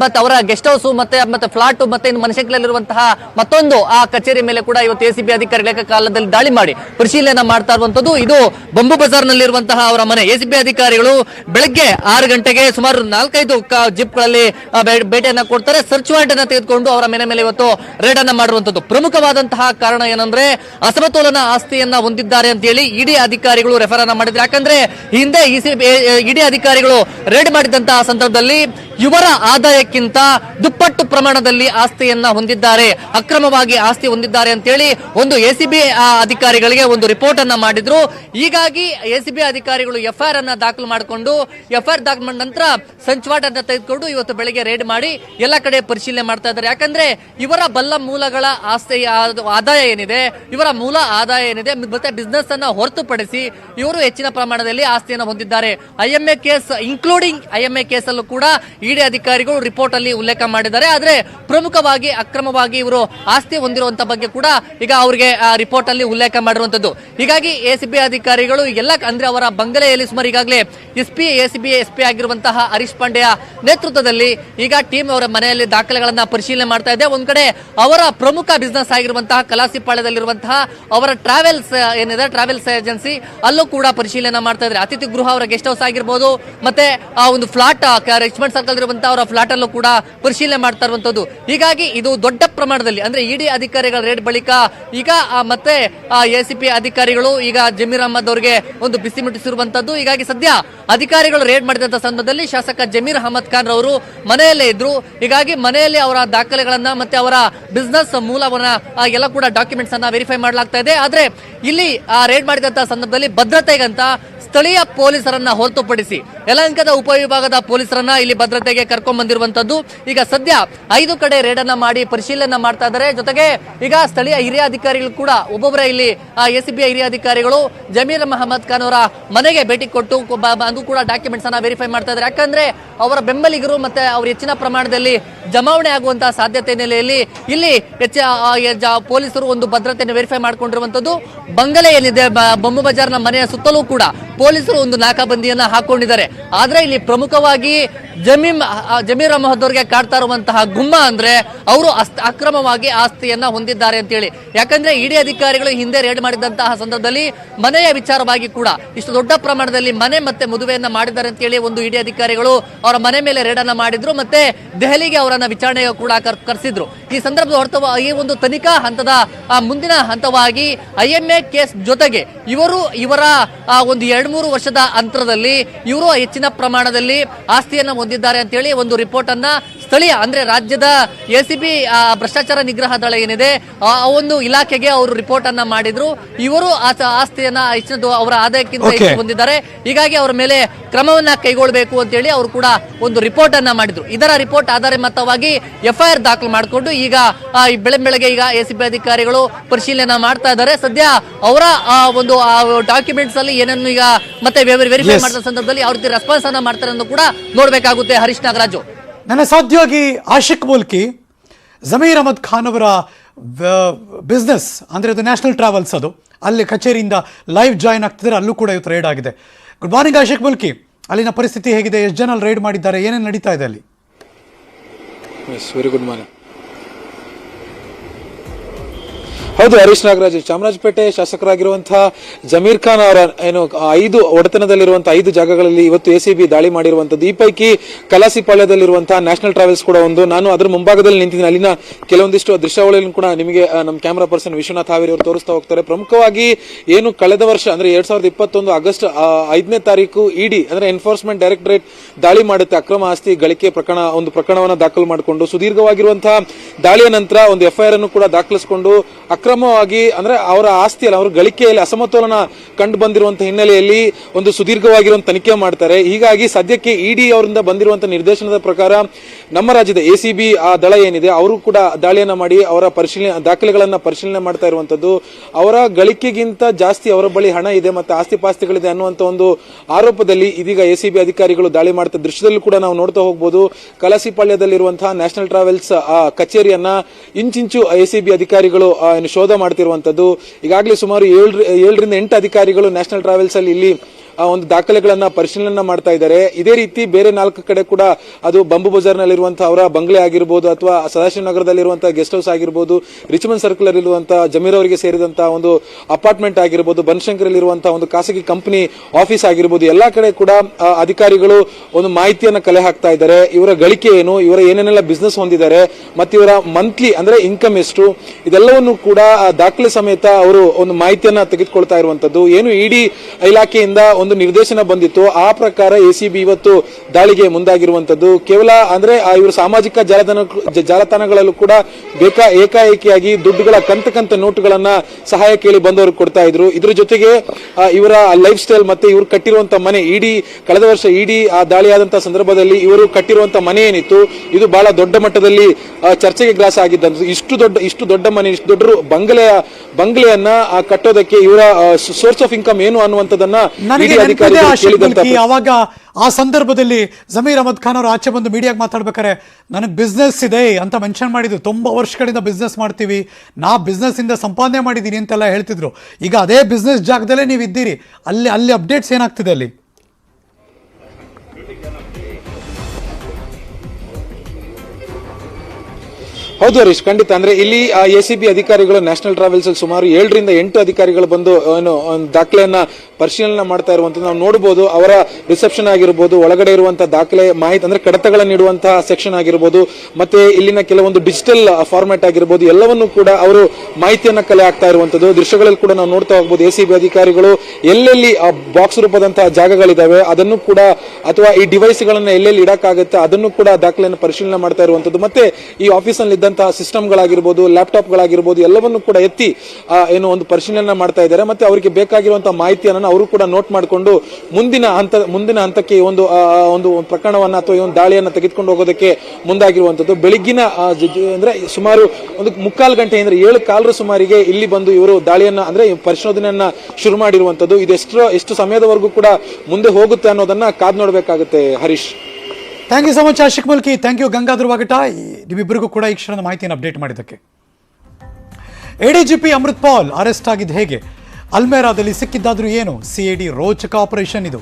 Speaker 2: ಮತ್ತೆ ಅವರ ಗೆಸ್ಟ್ ಹೌಸ್ ಮತ್ತೆ ಮತ್ತೆ ಫ್ಲಾಟ್ ಮತ್ತೆ ಇನ್ನು ಮನಶಂಕಲಲ್ಲಿರುವಂತಹ ಮತ್ತೊಂದು ಆ ಕಚೇರಿ ಮೇಲೆ ಕೂಡ ಇವತ್ತು ಎಸಿಬಿ ಅಧಿಕಾರಿಗಳು ಏಕಕಾಲದಲ್ಲಿ ದಾಳಿ ಮಾಡಿ ಪರಿಶೀಲನೆ ಮಾಡ್ತಾ ಇರುವಂತದ್ದು ಇದು ಬೊಂಬು ಬಜಾರ್ನಲ್ಲಿರುವಂತಹ ಅವರ ಮನೆ. ಎಸಿಬಿ ಅಧಿಕಾರಿಗಳು ಬೆಳಗ್ಗೆ ಆರು ಗಂಟೆಗೆ ಸುಮಾರು ನಾಲ್ಕೈದು ಜಿಪ್ಗಳಲ್ಲಿ ಭೇಟಿಯನ್ನ ಕೊಡ್ತಾರೆ. ಸರ್ಚ್ ವಾರೆಂಟ್ ಅನ್ನ ತೆಗೆದುಕೊಂಡು ಅವರ ಮನೆ ಮೇಲೆ ಇವತ್ತು ರೇಡ್ ಅನ್ನ ಮಾಡಿರುವಂತದ್ದು ಪ್ರಮುಖವಾದಂತಹ ಕಾರಣ ಏನಂದ್ರೆ ಅಸಮತೋಲನ ಆಸ್ತಿಯನ್ನ ಹೊಂದಿದ್ದಾರೆ ಅಂತ ಹೇಳಿ ಇಡಿ ಅಧಿಕಾರಿಗಳು ರೆಫರ್ ಅನ್ನ ಮಾಡಿದ್ರು. ಯಾಕಂದ್ರೆ ಹಿಂದೆ ಇಡಿ ಅಧಿಕಾರಿಗಳು ರೆಡ್ ಮಾಡಿದಂತಹ ಸಂದರ್ಭದಲ್ಲಿ ಇವರ ಆದಾಯಕ್ಕಿಂತ ದುಪ್ಪಟ್ಟು ಪ್ರಮಾಣದಲ್ಲಿ ಆಸ್ತಿಯನ್ನ ಹೊಂದಿದ್ದಾರೆ. ಅಕ್ರಮವಾಗಿ ಆಸ್ತಿ ಹೊಂದಿದ್ದಾರೆ ಅಂತೇಳಿ ಒಂದು ಎಸಿಬಿ ಅಧಿಕಾರಿಗಳಿಗೆ ಒಂದು ರಿಪೋರ್ಟ್ ಅನ್ನ ಮಾಡಿದ್ರು. ಹೀಗಾಗಿ ಎಸಿಬಿ ಅಧಿಕಾರಿಗಳು ಎಫ್ಐಆರ್ ಅನ್ನ ದಾಖಲು ಮಾಡಿಕೊಂಡು, ಎಫ್ಐಆರ್ ದಾಖಲು ಮಾಡಿದ ನಂತರ ಅನ್ನ ತೆಗೆದುಕೊಂಡು ಇವತ್ತು ಬೆಳಗ್ಗೆ ರೇಡ್ ಮಾಡಿ ಎಲ್ಲ ಕಡೆ ಪರಿಶೀಲನೆ ಮಾಡ್ತಾ ಇದ್ದಾರೆ. ಯಾಕಂದ್ರೆ ಇವರ ಬಲ್ಲ ಮೂಲಗಳ ಆಸ್ತಿ ಆದಾಯ ಏನಿದೆ, ಇವರ ಮೂಲ ಆದಾಯ ಏನಿದೆ, ಮತ್ತೆ ಬಿಸ್ನೆಸ್ ಅನ್ನ ಹೊರತುಪಡಿಸಿ ಇವರು ಹೆಚ್ಚಿನ ಪ್ರಮಾಣದಲ್ಲಿ ಆಸ್ತಿಯನ್ನು ಹೊಂದಿದ್ದಾರೆ. ಐಎಂಎ ಕೇಸ್ ಇನ್ಕ್ಲೂಡಿಂಗ್ ಐಎಂಎ ಕೇಸಲ್ಲೂ ಕೂಡ ಕೂಡ ಇಡಿ ಅಧಿಕಾರಿಗಳು ರಿಪೋರ್ಟ್ ಅಲ್ಲಿ ಉಲ್ಲೇಖ ಮಾಡಿದ್ದಾರೆ. ಆದ್ರೆ ಪ್ರಮುಖವಾಗಿ, ಅಕ್ರಮವಾಗಿ ಇವರು ಆಸ್ತಿ ಹೊಂದಿರುವಂತ ಬಗ್ಗೆ ಕೂಡ ಈಗ ಅವರಿಗೆ ರಿಪೋರ್ಟ್ ಅಲ್ಲಿ ಉಲ್ಲೇಖ ಮಾಡಿರುವಂತದ್ದು ಹೀಗಾಗಿ ಎಸಿಬಿ ಅಧಿಕಾರಿಗಳು ಎಲ್ಲ, ಅಂದ್ರೆ ಅವರ ಬಂಗಲೆಯಲ್ಲಿ ಸುಮಾರು ಈಗಾಗಲೇ ಎಸ್ಪಿ ಎಸಿಬಿ ಎಸ್ಪಿ ಆಗಿರುವಂತಹ ಹರೀಶ್ ಪಾಂಡೆಯ ನೇತೃತ್ವದಲ್ಲಿ ಈಗ ಟೀಮ್ ಅವರ ಮನೆಯಲ್ಲಿ ದಾಖಲೆಗಳನ್ನ ಪರಿಶೀಲನೆ ಮಾಡ್ತಾ ಇದೆ. ಒಂದ್ ಕಡೆ ಅವರ ಪ್ರಮುಖ ಬಿಸ್ನೆಸ್ ಆಗಿರುವಂತಹ ಕಲಾಸಿಪಾಳ್ಯದಲ್ಲಿರುವಂತಹ ಅವರ ಟ್ರಾವೆಲ್ಸ್ ಏನಿದೆ ಟ್ರಾವೆಲ್ಸ್ ಏಜೆನ್ಸಿ ಅಲ್ಲೂ ಕೂಡ ಪರಿಶೀಲನೆ ಮಾಡ್ತಾ ಇದ್ದಾರೆ. ಅತಿಥಿ ಗೃಹ ಅವರ ಗೆಸ್ಟ್ ಹೌಸ್ ಆಗಿರ್ಬೋದು, ಮತ್ತೆ ಆ ಒಂದು ಫ್ಲಾಟ್ ರಿಚ್ಮೆಂಟ್ ಸರ್ಕಲ್ ಹೊಂದಿರುವಂತಹ ಅವರ ಫ್ಲಾಟ್ ಅಲ್ಲೂ ಕೂಡ ಪರಿಶೀಲನೆ ಮಾಡ್ತಾ ಇರುವಂತದ್ದು. ಹೀಗಾಗಿ ಇದು ದೊಡ್ಡ ಪ್ರಮಾಣದಲ್ಲಿ, ಅಂದ್ರೆ ಇಡಿ ಅಧಿಕಾರಿಗಳ ರೇಡ್ ಬಳಿಕ ಈಗ ಮತ್ತೆ ಎ ಸಿ ಪಿ ಅಧಿಕಾರಿಗಳು ಈಗ ಜಮೀರ್ ಅಹಮದ್ ಅವರಿಗೆ ಒಂದು ಬಿಸಿ ಮುಟ್ಟಿಸಿರುವಂತದ್ದು. ಹೀಗಾಗಿ ಸದ್ಯ ಅಧಿಕಾರಿಗಳು ರೇಡ್ ಮಾಡಿದಂತ ಸಂದರ್ಭದಲ್ಲಿ ಶಾಸಕ ಜಮೀರ್ ಅಹಮದ್ ಖಾನ್ ರವರು ಮನೆಯಲ್ಲೇ ಇದ್ರು. ಹೀಗಾಗಿ ಮನೆಯಲ್ಲಿ ಅವರ ದಾಖಲೆಗಳನ್ನ ಮತ್ತೆ ಅವರ ಬಿಸ್ನೆಸ್ ಮೂಲವನ್ನ ಎಲ್ಲ ಕೂಡ ಡಾಕ್ಯುಮೆಂಟ್ಸ್ ಅನ್ನ ವೆರಿಫೈ ಮಾಡಲಾಗ್ತಾ ಇದೆ. ಆದ್ರೆ ಇಲ್ಲಿ ರೇಡ್ ಮಾಡಿದಂತ ಸಂದರ್ಭದಲ್ಲಿ ಭದ್ರತೆಗಂತ ಸ್ಥಳೀಯ ಪೊಲೀಸರನ್ನ ಹೊರತುಪಡಿಸಿ ಯಲಹಂಕದ ಉಪವಿಭಾಗದ ಪೊಲೀಸರನ್ನ ಇಲ್ಲಿ ಭದ್ರತೆಗೆ ಕರ್ಕೊಂಡ್ ಬಂದಿರುವಂತದ್ದು. ಈಗ ಸದ್ಯ ಐದು ಕಡೆ ರೇಡ್ ಅನ್ನ ಮಾಡಿ ಪರಿಶೀಲನೆ ಮಾಡ್ತಾ ಇದ್ದಾರೆ. ಜೊತೆಗೆ ಈಗ ಸ್ಥಳೀಯ ಹಿರಿಯ ಅಧಿಕಾರಿಗಳು ಕೂಡ ಒಬ್ಬೊಬ್ಬರೇ ಇಲ್ಲಿ ಎಸಿಬಿಐ ಹಿರಿಯ ಅಧಿಕಾರಿಗಳು ಜಮೀರ್ ಮಹಮ್ಮದ್ ಖಾನ್ ಅವರ ಮನೆಗೆ ಭೇಟಿ ಕೊಟ್ಟು ಅದು ಕೂಡ ಡಾಕ್ಯುಮೆಂಟ್ಸ್ ಅನ್ನ ವೆರಿಫೈ ಮಾಡ್ತಾ ಇದ್ದಾರೆ. ಯಾಕಂದ್ರೆ ಅವರ ಬೆಂಬಲಿಗರು ಮತ್ತೆ ಅವರು ಹೆಚ್ಚಿನ ಪ್ರಮಾಣದಲ್ಲಿ ಜಮಾವಣೆ ಆಗುವಂತಹ ಸಾಧ್ಯತೆ ಹಿನ್ನೆಲೆಯಲ್ಲಿ ಇಲ್ಲಿ ಹೆಚ್ಚು ಪೊಲೀಸರು ಒಂದು ಭದ್ರತೆಯನ್ನು ವೆರಿಫೈ ಮಾಡಿಕೊಂಡಿರುವಂತದ್ದು. ಬಂಗಲೆ ಏನಿದೆ ಬೊಮ್ಮು ಬಜಾರ್ನ ಮನೆಯ ಸುತ್ತಲೂ ಕೂಡ ಪೊಲೀಸರು ಒಂದು ನಾಕಾಬಂದಿಯನ್ನ ಹಾಕೊಂಡಿದ್ದಾರೆ. ಆದ್ರೆ ಇಲ್ಲಿ ಪ್ರಮುಖವಾಗಿ ಜಮೀಮ್ ಜಮೀರ್ ಅಹಮದ್ ಅವರಿಗೆ ಕಾಡ್ತಾ ಇರುವಂತಹ ಗುಮ್ಮ ಅಂದ್ರೆ ಅವರು ಅಕ್ರಮವಾಗಿ ಆಸ್ತಿಯನ್ನ ಹೊಂದಿದ್ದಾರೆ ಅಂತ ಹೇಳಿ ಯಾಕಂದ್ರೆ ಇಡಿ ಅಧಿಕಾರಿಗಳು ಹಿಂದೆ ರೇಡ್ ಮಾಡಿದಂತಹ ಸಂದರ್ಭದಲ್ಲಿ ಮನೆಯ ವಿಚಾರವಾಗಿ ಕೂಡ ಇಷ್ಟು ದೊಡ್ಡ ಪ್ರಮಾಣದಲ್ಲಿ ಮನೆ ಮತ್ತೆ ಮದುವೆಯನ್ನ ಮಾಡಿದ್ದಾರೆ ಅಂತೇಳಿ ಒಂದು ಇಡಿ ಅಧಿಕಾರಿಗಳು ಅವರ ಮನೆ ಮೇಲೆ ರೇಡ್ ಅನ್ನ ಮಾಡಿದ್ರು ಮತ್ತೆ ದೆಹಲಿಗೆ ಅವರನ್ನ ವಿಚಾರಣೆಗೆ ಕೂಡ ಕರ್- ಕರೆಸಿದ್ರು. ಈ ಸಂದರ್ಭದ ಹೊರತು ಈ ಒಂದು ತನಿಖಾ ಹಂತದ ಮುಂದಿನ ಹಂತವಾಗಿ ಐಎಂಎ ಕೇಸ್ ಜೊತೆಗೆ ಇವರು ಇವರ ಒಂದು ಎರಡ್ ಮೂರು ವರ್ಷದ ಅಂತರದಲ್ಲಿ ಇವರು ಹೆಚ್ಚಿನ ಪ್ರಮಾಣದಲ್ಲಿ ಆಸ್ತಿಯನ್ನ ಹೊಂದಿದ್ದಾರೆ ಅಂತೇಳಿ ಒಂದು ರಿಪೋರ್ಟ್ ಅನ್ನ ಸ್ಥಳೀಯ ಅಂದ್ರೆ ರಾಜ್ಯದ ಎ ಸಿ ಬಿ ಭ್ರಷ್ಟಾಚಾರ ನಿಗ್ರಹ ದಳ ಏನಿದೆ ಆ ಒಂದು ಇಲಾಖೆಗೆ ಅವರು ರಿಪೋರ್ಟ್ ಅನ್ನ ಮಾಡಿದ್ರು. ಇವರು ಆಸ್ತಿಯನ್ನ ಹೆಚ್ಚಿನ ಅವರ ಆದಾಯಕ್ಕಿಂತ. ಹೆಚ್ಚು ಹೊಂದಿದ್ದಾರೆ. ಹೀಗಾಗಿ ಅವರ ಮೇಲೆ ಕ್ರಮವನ್ನ ಕೈಗೊಳ್ಳಬೇಕು ಅಂತೇಳಿ ಅವರು ಕೂಡ ಒಂದು ರಿಪೋರ್ಟ್ ಅನ್ನ ಮಾಡಿದ್ರು. ಇದರ ರಿಪೋರ್ಟ್ ಆಧಾರ ಮತ್ತವಾಗಿ ಎಫ್ಐಆರ್ ದಾಖಲು ಮಾಡಿಕೊಂಡು ಈಗ ಬೆಳೆ ಬೆಳಗ್ಗೆ ಈಗ ಎ ಸಿ ಬಿ ಅಧಿಕಾರಿಗಳು ಪರಿಶೀಲನೆ ಮಾಡ್ತಾ ಇದ್ದಾರೆ. ಸದ್ಯ ಅವರ ಆ, ಒಂದು ಡಾಕ್ಯುಮೆಂಟ್ಸ್ ಅಲ್ಲಿ ಏನನ್ನು ಈಗ ಮತ್ತೆ ವೆರಿಫೈ. ಮಾಡಿದ ಸಂದರ್ಭದಲ್ಲಿ ಯಾವ ರೀತಿ ರೆಸ್ಪಾನ್ಸ್ ಅನ್ನ ಮಾಡ್ತಾರೆ ಅನ್ನೋದು ಕೂಡ ನೋಡ್ಬೇಕಾಗುತ್ತೆ ಹರೀಶ್ ನಾಗರಾಜು.
Speaker 1: ನನ್ನ ಸಾಧ್ಯವಾಗಿ ಆಶಿಕ್ ಮುಲ್ಕಿ, ಜಮೀರ್ ಅಹಮದ್ ಖಾನ್ ಅವರ ಬಿಸ್ನೆಸ್ ಅಂದರೆ ಅದು ನ್ಯಾಷನಲ್ ಟ್ರಾವೆಲ್ಸ್ ಅದು. ಅಲ್ಲಿ ಕಚೇರಿಯಿಂದ ಲೈವ್ ಜಾಯ್ನ್ ಆಗ್ತಿದ್ದಾರೆ ಅಲ್ಲೂ ಕೂಡ ಇವತ್ತು ರೈಡ್ ಆಗಿದೆ. Good morning Ashiq Mulki. ಅಲ್ಲಿನ ಪರಿಸ್ಥಿತಿ ಹೇಗಿದೆ? ಎಷ್ಟು ಜನ ರೈಡ್ ಮಾಡಿದ್ದಾರೆ? ಏನೇನು ನಡೀತಾ ಇದೆ ಅಲ್ಲಿ?
Speaker 3: ವೆರಿ ಗುಡ್ ಮಾರ್ನಿಂಗ್ ಹೌದು, ಹರೀಶ್ ನಾಗರಾಜ್, ಚಾಮರಾಜಪೇಟೆ ಶಾಸಕರಾಗಿರುವಂತಹ ಜಮೀರ್ ಖಾನ್ ಅವರ, ಏನು ಐದು ಒಡೆತನದಲ್ಲಿರುವಂತಹ ಐದು ಜಾಗಗಳಲ್ಲಿ ಇವತ್ತು ಎಸಿಬಿ ದಾಳಿ ಮಾಡಿರುವಂತದ್ದು ಈ ಪೈಕಿ ಕಲಾಸಿಪಾಳ್ಯದಲ್ಲಿರುವಂತಹ ನ್ಯಾಷನಲ್ ಟ್ರಾವೆಲ್ಸ್ ಕೂಡ ಒಂದು. ನಾನು ಅದರ ಮುಂಭಾಗದಲ್ಲಿ ನಿಂತಿದ್ದೀನಿ. ಅಲ್ಲಿನ ಕೆಲವೊಂದಿಷ್ಟು ದೃಶ್ಯಾವಳಿಯನ್ನು ಕೂಡ ನಿಮಗೆ ನಮ್ಮ ಕ್ಯಾಮರಾ ಪರ್ಸನ್ ವಿಶ್ವನಾಥ್ ಹಾವೇರಿ ಅವರು ತೋರಿಸ್ತಾ ಹೋಗ್ತಾರೆ. ಪ್ರಮುಖವಾಗಿ ಏನು ಕಳೆದ ವರ್ಷ, ಅಂದ್ರೆ ಎರಡ್ ಸಾವಿರದ ಇಪ್ಪತ್ತೊಂದು ಆಗಸ್ಟ್ ಐದನೇ ತಾರೀಕು ಇಡಿ, ಅಂದ್ರೆ ಎನ್ಫೋರ್ಸ್ಮೆಂಟ್ ಡೈರೆಕ್ಟರೇಟ್ ದಾಳಿ ಮಾಡುತ್ತೆ. ಅಕ್ರಮ ಆಸ್ತಿ ಗಳಿಕೆ ಪ್ರಕರಣ, ಒಂದು ಪ್ರಕರಣವನ್ನು ದಾಖಲು ಮಾಡಿಕೊಂಡು ಸುದೀರ್ಘವಾಗಿರುವಂತಹ ದಾಳಿಯ ನಂತರ ಒಂದು ಎಫ್ಐಆರ್ ಅನ್ನು ಕೂಡ ದಾಖಲಿಸಿಕೊಂಡು ಅಕ್ರಮವಾಗಿ, ಅಂದ್ರೆ ಅವರ ಆಸ್ತಿಯಲ್ಲಿ, ಅವರ ಗಳಿಕೆಯಲ್ಲಿ ಅಸಮತೋಲನ ಕಂಡು ಬಂದಿರುವಂತಹ ಹಿನ್ನೆಲೆಯಲ್ಲಿ ಒಂದು ಸುದೀರ್ಘವಾಗಿರುವಂತ ತನಿಖೆ ಮಾಡ್ತಾರೆ. ಹೀಗಾಗಿ ಸದ್ಯಕ್ಕೆ ಇಡಿ ಅವರಿಂದ ಬಂದಿರುವಂತಹ ನಿರ್ದೇಶನದ ಪ್ರಕಾರ ನಮ್ಮ ರಾಜ್ಯದ ಎಸಿಬಿ ಆ ದಳ ಏನಿದೆ, ಅವರು ಕೂಡ ದಾಳಿಯನ್ನ ಮಾಡಿ, ಅವರ ಪರಿಶೀಲನೆ, ದಾಖಲೆಗಳನ್ನ ಪರಿಶೀಲನೆ ಮಾಡ್ತಾ ಇರುವಂತದ್ದು. ಅವರ ಗಳಿಕೆಗಿಂತ ಜಾಸ್ತಿ ಅವರ ಬಳಿ ಹಣ ಇದೆ ಮತ್ತೆ ಆಸ್ತಿ ಪಾಸ್ತಿಗಳಿದೆ ಅನ್ನುವಂತ ಒಂದು ಆರೋಪದಲ್ಲಿ ಇದೀಗ ಎಸಿಬಿ ಅಧಿಕಾರಿಗಳು ದಾಳಿ ಮಾಡ್ತಾ ದೃಶ್ಯದಲ್ಲಿ ಕೂಡ ನಾವು ನೋಡ್ತಾ ಹೋಗ್ಬೋದು. ಕಲಸಿಪಾಳ್ಯದಲ್ಲಿರುವಂತಹ ನ್ಯಾಷನಲ್ ಟ್ರಾವೆಲ್ಸ್ ಕಚೇರಿಯನ್ನ ಇಂಚಿಂಚು ಎಸಿಬಿ ಅಧಿಕಾರಿಗಳು ಶೋಧ ಮಾಡ್ತಿರುವಂತದ್ದು. ಈಗಾಗಲೇ ಸುಮಾರು ಏಳು ಏಳರಿಂದ ಎಂಟು ಅಧಿಕಾರಿಗಳು ನ್ಯಾಷನಲ್ ಟ್ರಾವೆಲ್ಸ್ ಅಲ್ಲಿ ಇಲ್ಲಿ ಒಂದು ದಾಖಲೆಗಳನ್ನ ಪರಿಶೀಲನೆ ಮಾಡ್ತಾ ಇದ್ದಾರೆ. ಇದೇ ರೀತಿ ಬೇರೆ ನಾಲ್ಕು ಕಡೆ ಕೂಡ ಅದು ಬಂಬು ಬಜಾರ್ ನಲ್ಲಿರುವಂತಹ ಅವರ ಬಂಗ್ಲೆ ಆಗಿರ್ಬೋದು ಅಥವಾ ಸದಾಶಿವ ನಗರದಲ್ಲಿರುವಂತಹ ಗೆಸ್ಟ್ ಹೌಸ್ ಆಗಿರ್ಬೋದು ರಿಚ್ಮಂಡ್ ಸರ್ಕಲ್ ಇರುವಂತಹ ಜಮೀರ್ ಅವರಿಗೆ ಸೇರಿದಂತಹ ಒಂದು ಅಪಾರ್ಟ್ಮೆಂಟ್ ಆಗಿರ್ಬೋದು ಇರುವಂತಹ ಒಂದು ಖಾಸಗಿ ಕಂಪನಿ ಆಫೀಸ್ ಆಗಿರ್ಬೋದು, ಎಲ್ಲಾ ಕಡೆ ಕೂಡ ಅಧಿಕಾರಿಗಳು ಒಂದು ಮಾಹಿತಿಯನ್ನ ಕಲೆ ಹಾಕ್ತಾ ಇದ್ದಾರೆ. ಇವರ ಗಳಿಕೆ ಏನು, ಇವರ ಏನೇನೆಲ್ಲ ಬಿಸ್ನೆಸ್ ಹೊಂದಿದ್ದಾರೆ, ಮತ್ತೆ ಇವರ ಮಂತ್ಲಿ ಅಂದ್ರೆ ಇನ್ಕಮ್ ಎಷ್ಟು, ಇದೆಲ್ಲವನ್ನು ಕೂಡ ದಾಖಲೆ ಸಮೇತ ಅವರು ಒಂದು ಮಾಹಿತಿಯನ್ನ ತೆಗೆದುಕೊಳ್ತಾ ಇರುವಂತದ್ದು. ಏನು ಇಡಿ ಇಲಾಖೆಯಿಂದ ಒಂದು ನಿರ್ದೇಶನ ಬಂದಿತ್ತು. ಆ ಪ್ರಕಾರ ಎಸಿಬಿ ಇವತ್ತು ದಾಳಿಗೆ ಮುಂದಾಗಿರುವಂತದ್ದು. ಕೇವಲ ಅಂದ್ರೆ ಇವರು ಸಾಮಾಜಿಕ ಜಾಲತಾಣ, ಜಾಲತಾಣಗಳಲ್ಲೂ ಕೂಡ ಬೇಕಾ, ಏಕಾಏಕಿಯಾಗಿ ದುಡ್ಡುಗಳ ಕಂತ ಕಂತ ನೋಟುಗಳನ್ನ ಸಹಾಯ ಕೇಳಿ ಬಂದವರು ಕೊಡ್ತಾ ಇದ್ರು. ಇದ್ರ ಜೊತೆಗೆ ಇವರ ಲೈಫ್ ಸ್ಟೈಲ್ ಮತ್ತೆ ಇವರು ಕಟ್ಟಿರುವಂತ ಮನೆ, ಇಡಿ ಕಳೆದ ವರ್ಷ ಇಡಿ ಆ ದಾಳಿಯಾದಂತಹ ಸಂದರ್ಭದಲ್ಲಿ ಇವರು ಕಟ್ಟಿರುವಂತ ಮನೆ ಏನಿತ್ತು, ಇದು ಬಹಳ ದೊಡ್ಡ ಮಟ್ಟದಲ್ಲಿ ಚರ್ಚೆಗೆ ಗ್ಲಾಸ್ ಆಗಿದ್ದಂತ ಇಷ್ಟು ದೊಡ್ಡ ಇಷ್ಟು ದೊಡ್ಡ ಮನೆ, ಇಷ್ಟು ದೊಡ್ಡ ಬಂಗಲೆಯ, ಬಂಗಲೆಯನ್ನ ಕಟ್ಟೋದಕ್ಕೆ ಇವರ ಸೋರ್ಸ್ ಆಫ್ ಇನ್ಕಮ್ ಏನು ಅನ್ನುವಂಥದ್ದನ್ನ
Speaker 1: ನೆನಪಿದೆ
Speaker 3: ಕೇಳಿದಂತ
Speaker 1: ಅವಾಗ ಆ ಸಂದರ್ಭದಲ್ಲಿ ಜಮೀರ್ ಅಹಮದ್ ಖಾನ್ ಅವರು ಆಚೆ ಬಂದು ಮೀಡಿಯಾಗೆ ಮಾತಾಡ್ಬೇಕಾರೆ ನನಗೆ ಬಿಸ್ನೆಸ್ ಇದೆ ಅಂತ ಮೆನ್ಷನ್ ಮಾಡಿದ್ರು. ತುಂಬಾ ವರ್ಷಗಳಿಂದ ಬಿಸ್ನೆಸ್ ಮಾಡ್ತೀವಿ. ನಾ ಬಿಸ್ನೆಸ್ ಇಂದ ಸಂಪಾದನೆ ಮಾಡಿದ್ದೀನಿ ಅಂತೆಲ್ಲ ಹೇಳ್ತಿದ್ರು. ಈಗ ಅದೇ ಬಿಸ್ನೆಸ್ ಜಾಗದಲ್ಲೇ ನೀವು ಇದ್ದೀರಿ ಅಲ್ಲಿ ಅಲ್ಲಿ ಅಪ್ಡೇಟ್ಸ್ ಏನಾಗ್ತಿದೆ ಅಲ್ಲಿ?
Speaker 3: ಹೌದು ಹರೀಶ್, ಖಂಡಿತ. ಅಂದ್ರೆ ಇಲ್ಲಿ ಎ ಸಿ ಬಿ ಅಧಿಕಾರಿಗಳು ನ್ಯಾಷನಲ್ ಟ್ರಾವೆಲ್ಸ್ ಅಲ್ಲಿ ಸುಮಾರು ಏಳರಿಂದ ಎಂಟು ಅಧಿಕಾರಿಗಳು ಬಂದು ಏನು ದಾಖಲೆಯನ್ನ ಪರಿಶೀಲನೆ ಮಾಡ್ತಾ ಇರುವಂತ ನಾವು ನೋಡಬಹುದು ಅವರ ರಿಸೆಪ್ಷನ್ ಆಗಿರ್ಬೋದು, ಒಳಗಡೆ ಇರುವಂತಹ ದಾಖಲೆ ಮಾಹಿತಿ, ಅಂದ್ರೆ ಕಡತಗಳನ್ನು ನೀಡುವಂತಹ ಸೆಕ್ಷನ್ ಆಗಿರ್ಬೋದು, ಮತ್ತೆ ಇಲ್ಲಿನ ಕೆಲವೊಂದು ಡಿಜಿಟಲ್ ಫಾರ್ಮ್ಯಾಟ್ ಆಗಿರ್ಬೋದು, ಎಲ್ಲವನ್ನು ಕೂಡ ಅವರು ಮಾಹಿತಿಯನ್ನ ಕಲೆ ಆಗ್ತಾ ಇರುವಂತದ್ದು ದೃಶ್ಯಗಳಲ್ಲಿ ಕೂಡ ನಾವು ನೋಡ್ತಾ ಹೋಗ್ಬೋದು ಎ ಸಿ ಬಿ ಅಧಿಕಾರಿಗಳು ಎಲ್ಲೆಲ್ಲಿ ಬಾಕ್ಸ್ ರೂಪದಂತಹ ಜಾಗಗಳಿದಾವೆ, ಅದನ್ನು ಕೂಡ, ಅಥವಾ ಈ ಡಿವೈಸ್ ಗಳನ್ನ ಎಲ್ಲೆಲ್ಲಿ ಇಡಕ್ಕಾಗುತ್ತೆ, ಅದನ್ನು ಕೂಡ ದಾಖಲೆಯನ್ನು ಪರಿಶೀಲನೆ ಮಾಡ್ತಾ ಇರುವಂತದ್ದು ಮತ್ತೆ ಈ ಆಫೀಸ್ನಲ್ಲಿ ಇದ್ದಂತಹ ಸಿಸ್ಟಮ್ ಗಳಾಗಿರ್ಬೋದು ಲ್ಯಾಪ್ಟಾಪ್ ಗಳಾಗಿರ್ಬೋದು ಎಲ್ಲವನ್ನು ಕೂಡ ಎತ್ತಿ ಏನು ಒಂದು ಪರಿಶೀಲನೆ ಮಾಡ್ತಾ ಇದ್ದಾರೆ. ಮತ್ತೆ ಅವರಿಗೆ ಬೇಕಾಗಿರುವಂತಹ ಮಾಹಿತಿಯನ್ನು ಅವರು ಕೂಡ ನೋಟ್ ಮಾಡಿಕೊಂಡು ಮುಂದಿನ ಹಂತ, ಮುಂದಿನ ಹಂತಕ್ಕೆ ಒಂದು ಒಂದು ಪ್ರಕರಣವನ್ನು ಅಥವಾ ಒಂದು ದಾಳಿಯನ್ನು ತೆಗೆದುಕೊಂಡು ಹೋಗೋದಕ್ಕೆ ಮುಂದಾಗಿರುವಂತದ್ದು ಬೆಳಗ್ಗಿನ ಅಂದ್ರೆ ಸುಮಾರು ಒಂದು ಮುಕ್ಕಾಲು ಗಂಟೆ ಅಂದ್ರೆ ಏಳು ಕಾಲರ ಸುಮಾರಿಗೆ ಇಲ್ಲಿ ಬಂದು ಇವರು ದಾಳಿಯನ್ನ, ಅಂದ್ರೆ ಪರಿಶೋಧನೆಯನ್ನು ಶುರು ಮಾಡಿರುವಂತದ್ದು ಇದೆಷ್ಟು ಎಷ್ಟು ಸಮಯದವರೆಗೂ ಕೂಡ ಮುಂದೆ ಹೋಗುತ್ತೆ ಅನ್ನೋದನ್ನ ಕಾದ್ ನೋಡಬೇಕಾಗುತ್ತೆ Harish.
Speaker 1: Thank you so much Ashiq Mulki thank you Gangadhar Vagata ನಿಮ್ಮಿಬ್ಬರಿಗೂ ಕೂಡ ಈ ಕ್ಷಣದ ಮಾಹಿತಿಯನ್ನು ಅಪ್ಡೇಟ್ ಮಾಡಿದ್ದಕ್ಕೆ. ಎಡಿಜಿಪಿ ಅಮೃತ್ ಪಾಲ್ ಅರೆಸ್ಟ್ ಆಗಿದ್ದು ಹೇಗೆ? ಅಲ್ಮೇರಾದಲ್ಲಿ ಸಿಕ್ಕಿದ್ದಾದರೂ ಏನು? ಸಿ ಎ ಡಿ ರೋಚಕ ಆಪರೇಷನ್ ಇದು.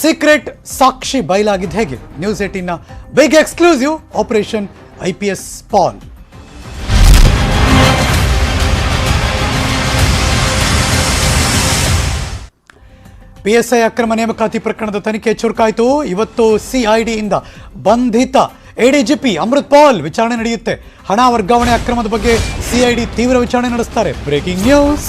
Speaker 1: ಸೀಕ್ರೆಟ್ ಸಾಕ್ಷಿ ಬಯಲಾಗಿದ್ದು ಹೇಗೆ? News ಏಟೀನ್ನ big exclusive operation I P S Paul PSI ಅಕ್ರಮ ನೇಮಕಾತಿ ಪ್ರಕರಣದ ತನಿಖೆ ಚುರುಕಾಯಿತು. ಇವತ್ತು ಸಿಐಡಿಯಿಂದ ಬಂಧಿತ ಎಡಿಜಿಪಿ ಅಮೃತ್ ಪಾಲ್ ವಿಚಾರಣೆ ನಡೆಯುತ್ತೆ. ಹಣ ವರ್ಗಾವಣೆ ಅಕ್ರಮದ ಬಗ್ಗೆ ಸಿಐಡಿ ತೀವ್ರ ವಿಚಾರಣೆ ನಡೆಸ್ತಾರೆ. ಬ್ರೇಕಿಂಗ್ ನ್ಯೂಸ್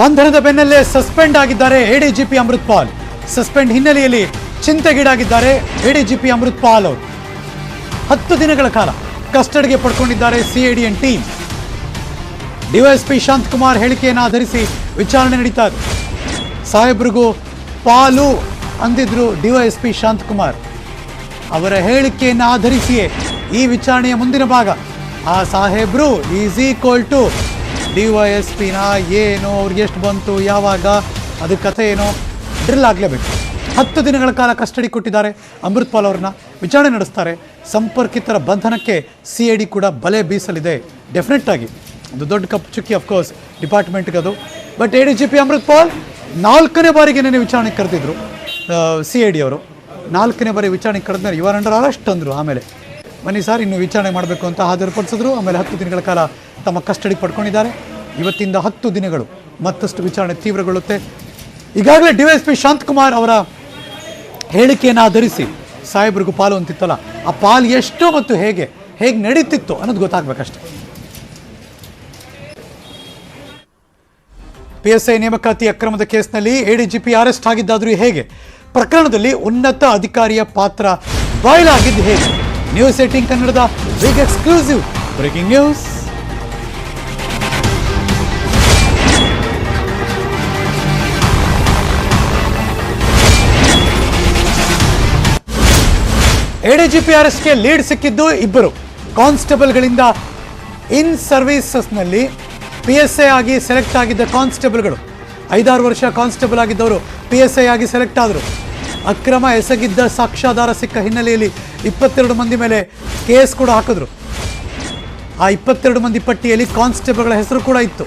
Speaker 1: ಬಂಧನದ ಬೆನ್ನಲ್ಲೇ ಸಸ್ಪೆಂಡ್ ಆಗಿದ್ದಾರೆ ಎಡಿಜಿಪಿ ಅಮೃತ್ ಪಾಲ್. ಸಸ್ಪೆಂಡ್ ಹಿನ್ನೆಲೆಯಲ್ಲಿ ಚಿಂತೆಗೀಡಾಗಿದ್ದಾರೆ ಎಡಿಜಿಪಿ ಅಮೃತ್ ಪಾಲ್ ಅವರು. ಹತ್ತು ದಿನಗಳ ಕಾಲ ಕಸ್ಟಡಿಗೆ ಪಡ್ಕೊಂಡಿದ್ದಾರೆ ಸಿಎಡಿಎನ್ ಟೀಮ್. ಡಿವೈಎಸ್ಪಿ ಶಾಂತಕುಮಾರ್ ಹೇಳಿಕೆಯನ್ನು ಆಧರಿಸಿ ವಿಚಾರಣೆ ನಡೀತಾ ಇದೆ. ಸಾಹೇಬ್ರಿಗೂ ಪಾಲು ಅಂದಿದ್ರು ಡಿವೈಎಸ್ಪಿ ಶಾಂತಕುಮಾರ್. ಅವರ ಹೇಳಿಕೆಯನ್ನು ಆಧರಿಸಿಯೇ ಈ ವಿಚಾರಣೆಯ ಮುಂದಿನ ಭಾಗ. ಆ ಸಾಹೇಬ್ರು is equal to D Y S ಪಿನ ಏನು ಅವ್ರಿಗೆ ಎಷ್ಟು ಬಂತು, ಯಾವಾಗ, ಅದು ಕಥೆ ಏನೋ ಡ್ರಿಲ್ ಆಗಲೇಬೇಕು. ಹತ್ತು ದಿನಗಳ ಕಾಲ ಕಸ್ಟಡಿ ಕೊಟ್ಟಿದ್ದಾರೆ ಅಮೃತ್ಪಾಲ್ ಅವ್ರನ್ನ. ವಿಚಾರಣೆ ನಡೆಸ್ತಾರೆ. ಸಂಪರ್ಕಿತರ ಬಂಧನಕ್ಕೆ ಸಿ ಐ ಡಿ ಕೂಡ ಬಲೆ ಬೀಸಲಿದೆ. ಡೆಫಿನೆಟ್ಟಾಗಿ ಒಂದು ದೊಡ್ಡ ಕಪ್ ಚುಕ್ಕಿ ಅಫ್ಕೋರ್ಸ್ ಡಿಪಾರ್ಟ್ಮೆಂಟ್ಗೆ ಅದು but A D G P Amritpal ನಾಲ್ಕನೇ ಬಾರಿಗೆ ನೆನೆ ವಿಚಾರಣೆ ಕರೆದಿದ್ರು ಸಿ ಐ ಡಿ ಅವರು. ನಾಲ್ಕನೇ ಬಾರಿ ವಿಚಾರಣೆ ಕರೆದ್ರೆ ಇವರ್ ಅಂಡರ್ ಆಮೇಲೆ. ಬನ್ನಿ ಸರ್ ಇನ್ನು ವಿಚಾರಣೆ ಮಾಡಬೇಕು ಅಂತ ಹಾಜರುಪಡಿಸಿದ್ರು. ಆಮೇಲೆ ಹತ್ತು ದಿನಗಳ ಕಾಲ ತಮ್ಮ ಕಸ್ಟಡಿ ಪಡ್ಕೊಂಡಿದ್ದಾರೆ. ಇವತ್ತಿಂದ ಹತ್ತು ದಿನಗಳು ಮತ್ತಷ್ಟು ವಿಚಾರಣೆ ತೀವ್ರಗೊಳ್ಳುತ್ತೆ. ಈಗಾಗಲೇ ಡಿ ಶಾಂತಕುಮಾರ್ ಅವರ ಹೇಳಿಕೆಯನ್ನು ಆಧರಿಸಿ ಸಾಹೇಬ್ರಿಗೂ ಪಾಲು ಅಂತಿತ್ತಲ್ಲ, ಆ ಪಾಲು ಎಷ್ಟು ಮತ್ತು ಹೇಗೆ ಹೇಗೆ ನಡೀತಿತ್ತು ಅನ್ನೋದು ಗೊತ್ತಾಗಬೇಕಷ್ಟೆ. ಪಿ ಎಸ್ ಐ ನೇಮಕಾತಿ ಅಕ್ರಮದ ಕೇಸ್ನಲ್ಲಿ ಎಡಿಜಿಪಿ ಅರೆಸ್ಟ್ ಆಗಿದ್ದಾದರೂ ಹೇಗೆ? ಪ್ರಕರಣದಲ್ಲಿ ಉನ್ನತ ಅಧಿಕಾರಿಯ ಪಾತ್ರ ಬಾಯ್ಲಾಗಿದ್ದು ಹೇಗೆ? ನ್ಯೂಸ್ ಏಟಿಂಗ್ ಕನ್ನಡದ big exclusive breaking news ADGP ಅರೆಸ್ಟ್ಗೆ lead ಸಿಕ್ಕಿದ್ದು ಇಬ್ಬರು. ಕಾನ್ಸ್ಟೇಬಲ್ಗಳಿಂದ ಇನ್ ಸರ್ವೀಸಸ್ನಲ್ಲಿ ಪಿ ಎಸ್ ಐ ಆಗಿ ಸೆಲೆಕ್ಟ್ ಆಗಿದ್ದ ಕಾನ್ಸ್ಟೇಬಲ್ಗಳು. ಐದಾರು ವರ್ಷ ಕಾನ್ಸ್ಟೇಬಲ್ ಆಗಿದ್ದವರು ಪಿ ಎಸ್ ಐ ಆಗಿ ಸೆಲೆಕ್ಟ್ ಆದರು. ಅಕ್ರಮ ಎಸಗಿದ್ದ ಸಾಕ್ಷ್ಯಾಧಾರ ಸಿಕ್ಕ ಹಿನ್ನೆಲೆಯಲ್ಲಿ ಇಪ್ಪತ್ತೆರಡು ಮಂದಿ ಮೇಲೆ ಕೇಸ್ ಕೂಡ ಹಾಕಿದ್ರು. ಆ ಇಪ್ಪತ್ತೆರಡು ಮಂದಿ ಪಟ್ಟಿಯಲ್ಲಿ ಕಾನ್ಸ್ಟೇಬಲ್ಗಳ ಹೆಸರು ಕೂಡ ಇತ್ತು.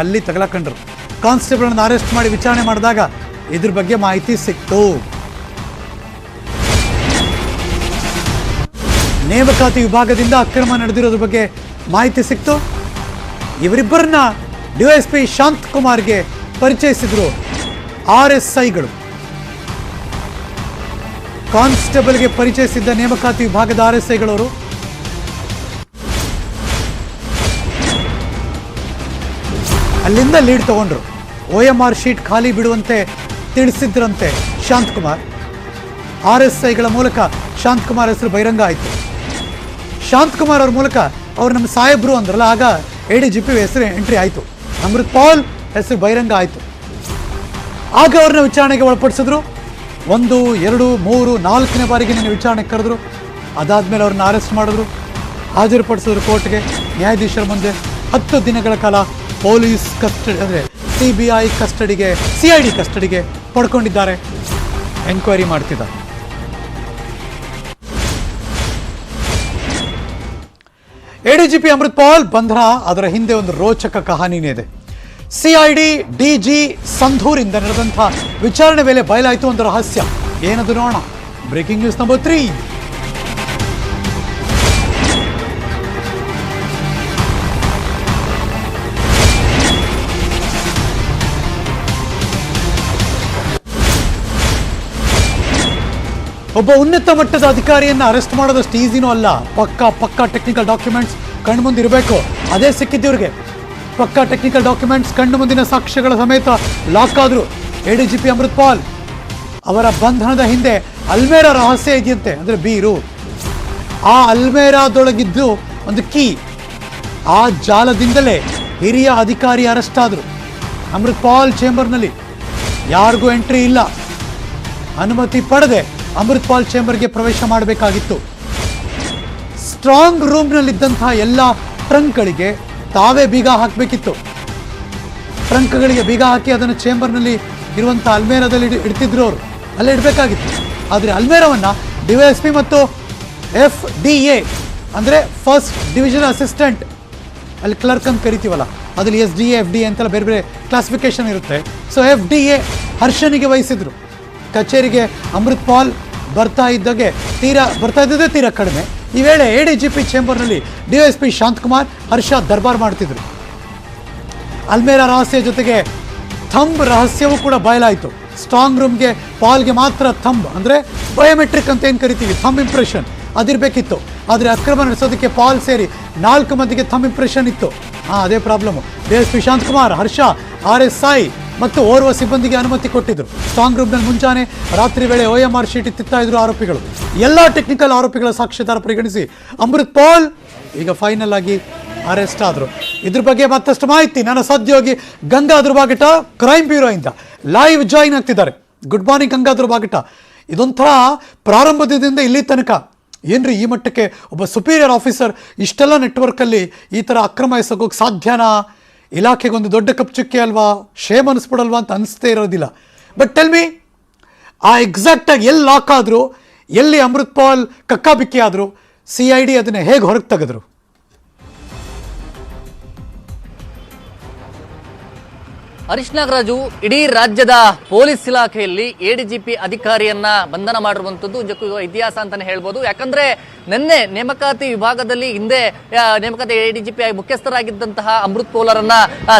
Speaker 1: ಅಲ್ಲಿ ತಗಲಾಕೊಂಡ್ರು. ಕಾನ್ಸ್ಟೇಬಲ್ನ ಅರೆಸ್ಟ್ ಮಾಡಿ ವಿಚಾರಣೆ ಮಾಡಿದಾಗ ಇದ್ರ ಬಗ್ಗೆ ಮಾಹಿತಿ ಸಿಕ್ತು. ನೇಮಕಾತಿ ವಿಭಾಗದಿಂದ ಅಕ್ರಮ ನಡೆದಿರೋದ್ರ ಬಗ್ಗೆ ಮಾಹಿತಿ ಸಿಕ್ತು. ಇವರಿಬ್ಬರನ್ನ ಡಿವೈಎಸ್ಪಿ ಶಾಂತ್ ಕುಮಾರ್ಗೆ ಪರಿಚಯಿಸಿದ್ರು ಆರ್ ಎಸ್ ಐಗಳು ಕಾನ್ಸ್ಟೇಬಲ್ಗೆ ಪರಿಚಯಿಸಿದ್ದ ನೇಮಕಾತಿ ವಿಭಾಗದ ಆರ್ ಎಸ್ ಐಗಳವರು ಅಲ್ಲಿಂದ ಲೀಡ್ ತಗೊಂಡ್ರು. ಒ ಎಂ ಆರ್ ಶೀಟ್ ಖಾಲಿ ಬಿಡುವಂತೆ ತಿಳಿಸಿದ್ರಂತೆ ಶಾಂತಕುಮಾರ್ ಆರ್ ಎಸ್ ಐಗಳ ಮೂಲಕ ಶಾಂತಕುಮಾರ್ ಹೆಸರು ಬಹಿರಂಗ ಆಯಿತು. ಶಾಂತಕುಮಾರ್ ಅವ್ರ ಮೂಲಕ ಅವ್ರು ನಮ್ಮ ಸಾಹೇಬ್ರು ಅಂದ್ರಲ್ಲ, ಆಗ ಎ ಡಿ ಜಿ ಪಿ ಹೆಸರು ಎಂಟ್ರಿ ಆಯಿತು. ಅಮೃತ್ ಪಾಲ್ ಹೆಸರು ಬಹಿರಂಗ ಆಯಿತು. ಆಗ ಅವ್ರನ್ನ ವಿಚಾರಣೆಗೆ ಒಳಪಡಿಸಿದ್ರು. ಒಂದು, ಎರಡು, ಮೂರು, ನಾಲ್ಕನೇ ಬಾರಿಗೆ ನೀನು ವಿಚಾರಣೆ ಕರೆದ್ರು. ಅದಾದ್ಮೇಲೆ ಅವ್ರನ್ನ ಅರೆಸ್ಟ್ ಮಾಡಿದ್ರು. ಹಾಜರುಪಡಿಸಿದ್ರು ಕೋರ್ಟ್ಗೆ. ನ್ಯಾಯಾಧೀಶರ ಮುಂದೆ ಹತ್ತು ದಿನಗಳ ಕಾಲ ಪೊಲೀಸ್ ಕಸ್ಟಡಿ, ಅಂದರೆ ಸಿ ಬಿ ಐ ಕಸ್ಟಡಿಗೆ, ಸಿ ಐ ಡಿ ಕಸ್ಟಡಿಗೆ ಪಡ್ಕೊಂಡಿದ್ದಾರೆ. ಎನ್ಕ್ವೈರಿ ಮಾಡ್ತಿದ್ದಾರೆ. ಎಡಿಜಿಪಿ ಅಮೃತ್ ಪಾಲ್ ಬಂಧನ, ಅದರ ಹಿಂದೆ ಒಂದು ರೋಚಕ ಕಹಾನಿನೇ ಇದೆ. ಸಿಐಡಿ ಡಿಜಿ ಸಂಧೂರಿಂದ ನಡೆದಂಥ ವಿಚಾರಣೆ ವೇಳೆ ಬಯಲಾಯಿತು ಒಂದು ರಹಸ್ಯ ಏನದು ನೋಡೋಣ. ಬ್ರೇಕಿಂಗ್ ನ್ಯೂಸ್ ನಂಬರ್ ತ್ರೀ ಒಬ್ಬ ಉನ್ನತ ಮಟ್ಟದ ಅಧಿಕಾರಿಯನ್ನು ಅರೆಸ್ಟ್ ಮಾಡೋದಷ್ಟು ಈಸಿನೂ ಅಲ್ಲ. ಪಕ್ಕಾ ಪಕ್ಕಾ ಟೆಕ್ನಿಕಲ್ ಡಾಕ್ಯುಮೆಂಟ್ಸ್ ಕಣ್ಣು ಮುಂದೆ ಇರಬೇಕು. ಅದೇ ಸಿಕ್ಕಿದ್ದಿವ್ರಿಗೆ ಪಕ್ಕಾ ಟೆಕ್ನಿಕಲ್ ಡಾಕ್ಯುಮೆಂಟ್ಸ್ ಕಣ್ಣು ಮುಂದಿನ ಸಾಕ್ಷ್ಯಗಳ ಸಮೇತ ಲಾಕ್ ಆದ್ರು. A D G P Amrit Paul ಅವರ ಬಂಧನದ ಹಿಂದೆ ಅಲ್ಮೇರಾ ರಹಸ್ಯ ಇದೆಯಂತೆ, ಅಂದ್ರೆ ಬೀರು. ಆ ಅಲ್ಮೇರಾದೊಳಗಿದ್ದು ಒಂದು ಕೀ. ಆ ಜಾಲದಿಂದಲೇ ಹಿರಿಯ ಅಧಿಕಾರಿ ಅರೆಸ್ಟ್ ಆದರು. ಅಮೃತ್ ಪಾಲ್ ಚೇಂಬರ್ನಲ್ಲಿ ಯಾರಿಗೂ ಎಂಟ್ರಿ ಇಲ್ಲ. ಅನುಮತಿ ಪಡೆದೆ ಅಮೃತ್ಪಾಲ್ ಚೇಂಬರ್ಗೆ ಪ್ರವೇಶ ಮಾಡಬೇಕಾಗಿತ್ತು. ಸ್ಟ್ರಾಂಗ್ ರೂಮ್ನಲ್ಲಿದ್ದಂತಹ ಎಲ್ಲ ಟ್ರಂಕ್ಗಳಿಗೆ ತಾವೇ ಬೀಗ ಹಾಕಬೇಕಿತ್ತು. ಟ್ರಂಕ್ಗಳಿಗೆ ಬೀಗ ಹಾಕಿ ಅದನ್ನು ಚೇಂಬರ್ನಲ್ಲಿ ಇರುವಂಥ ಅಲ್ಮೇರಾದಲ್ಲಿ ಇಡ್- ಇಡ್ತಿದ್ರು ಅವರು. ಅಲ್ಲೇ ಇಡಬೇಕಾಗಿತ್ತು. ಆದರೆ ಅಲ್ಮೇರವನ್ನು ಡಿವೈಎಸ್ ಪಿ ಮತ್ತು ಎಫ್ ಡಿ ಎ, ಅಂದರೆ ಫಸ್ಟ್ ಡಿವಿಷನ್ ಅಸಿಸ್ಟೆಂಟ್ ಅಲ್ಲಿ ಕ್ಲರ್ಕ್ ಅಂತ ಕರಿತೀವಲ್ಲ, ಅದರಲ್ಲಿ S D A, F D A ಅಂತೆಲ್ಲ ಬೇರೆ ಬೇರೆ ಕ್ಲಾಸಿಫಿಕೇಶನ್ ಇರುತ್ತೆ. ಸೊ ಎಫ್ ಡಿ ಎ ಹರ್ಷನಿಗೆ ವಹಿಸಿದ್ರು. ಕಚೇರಿಗೆ ಅಮೃತ್ ಪಾಲ್ ಬರ್ತಾ ಇದ್ದಾಗೆ ತೀರಾ, ಬರ್ತಾ ಇದ್ದದೇ ತೀರಾ ಕಡಿಮೆ. ಈ ವೇಳೆ A D G P ಚೇಂಬರ್ನಲ್ಲಿ D S P Shantakumar Harsha ದರ್ಬಾರ್ ಮಾಡ್ತಿದ್ರು. ಅಲ್ಮೇರಾ ರಹಸ್ಯ ಜೊತೆಗೆ ಥಂಬ್ ರಹಸ್ಯವೂ ಕೂಡ ಬಯಲಾಯಿತು. ಸ್ಟ್ರಾಂಗ್ ರೂಮ್ಗೆ ಪಾಲ್ಗೆ ಮಾತ್ರ ಥಂಬ್. ಅಂದರೆ ಬಯೋಮೆಟ್ರಿಕ್ ಅಂತ ಏನು ಕರಿತೀವಿ? ಥಂಬ್ ಇಂಪ್ರೆಷನ್ ಅದಿರಬೇಕಿತ್ತು. ಆದರೆ ಅಕ್ರಮ ನಡೆಸೋದಕ್ಕೆ ಪಾಲ್ ಸೇರಿ ನಾಲ್ಕು ಮಂದಿಗೆ ಥಂಬ್ ಇಂಪ್ರೆಷನ್ ಇತ್ತು. ಹಾಂ, ಅದೇ problem D S P Shantakumar Harsha, R S Sai ಮತ್ತು ಓರ್ವ ಸಿಬ್ಬಂದಿಗೆ ಅನುಮತಿ ಕೊಟ್ಟಿದ್ದರು ಸ್ಟ್ರಾಂಗ್ ರೂಮ್ನಲ್ಲಿ ಮುಂಜಾನೆ ರಾತ್ರಿ ವೇಳೆ ಒ ಎಂ ಆರ್ ಶೀಟ್ ತಿತ್ತಾ ಇದ್ರು ಆರೋಪಿಗಳು. ಎಲ್ಲ ಟೆಕ್ನಿಕಲ್ ಆರೋಪಿಗಳ ಸಾಕ್ಷ್ಯಧಾರ ಪರಿಗಣಿಸಿ ಅಮೃತ್ ಪಾಲ್ ಈಗ ಫೈನಲ್ ಆಗಿ ಅರೆಸ್ಟ್ ಆದರು. ಇದ್ರ ಬಗ್ಗೆ ಮತ್ತಷ್ಟು ಮಾಹಿತಿ ನನ್ನ ಸದ್ಯೋಗಿ ಗಂಗಾಧರ್ ಬಾಗಿಟ ಕ್ರೈಮ್ ಬ್ಯೂರೋ ಇಂದ ಲೈವ್ ಜಾಯಿನ್ ಆಗ್ತಿದ್ದಾರೆ. Good morning Gangadhar Bagita. ಇದೊಂಥರ ಪ್ರಾರಂಭದಿಂದ ಇಲ್ಲಿ ತನಕ. ಏನ್ರಿ ಈ ಮಟ್ಟಕ್ಕೆ ಒಬ್ಬ ಸುಪೀರಿಯರ್ ಆಫೀಸರ್ ಇಷ್ಟೆಲ್ಲ ನೆಟ್ವರ್ಕಲ್ಲಿ ಈ ಥರ ಅಕ್ರಮ ಎಸಗೋಕೆ ಸಾಧ್ಯನಾ? ಇಲಾಖೆಗೊಂದು ದೊಡ್ಡ ಕಪ್ಚುಕ್ಕೆ ಅಲ್ವಾ? ಶೇಮ್ ಅನಿಸ್ಬಿಡಲ್ವಾ ಅಂತ ಅನಿಸ್ತೇ ಇರೋದಿಲ್ಲ. ಬಟ್ ಟೆಲ್ ಮಿ ಆ ಎಕ್ಸಾಕ್ಟಾಗಿ ಎಲ್ಲಿ ಲಾಕ್ ಆದರು, ಎಲ್ಲಿ ಅಮೃತ್ ಪಾಲ್ ಕಕ್ಕಾಬಿಕ್ಕಿ ಆದರು ಸಿ ಐ ಡಿ ಅದನ್ನ ಹೇಗೆ ಹೊರಗೆ ತೆಗೆದ್ರು?
Speaker 2: ಹರೀಶ್ ನಾಗರಾಜು, ಇಡೀ ರಾಜ್ಯದ ಪೊಲೀಸ್ ಇಲಾಖೆಯಲ್ಲಿ ಎಡಿಜಿಪಿ ಅಧಿಕಾರಿಯನ್ನ ಬಂಧನ ಮಾಡಿರುವಂತದ್ದು ನಿಜಕ್ಕೂ ಇತಿಹಾಸ ಅಂತಾನೆ ಹೇಳ್ಬೋದು. ಯಾಕಂದ್ರೆ ನಿನ್ನೆ ನೇಮಕಾತಿ ವಿಭಾಗದಲ್ಲಿ ಹಿಂದೆ ನೇಮಕಾತಿ ಎಡಿಜಿಪಿ ಮುಖ್ಯಸ್ಥರಾಗಿದ್ದಂತಹ ಅಮೃತ್ ಪೋಲರನ್ನ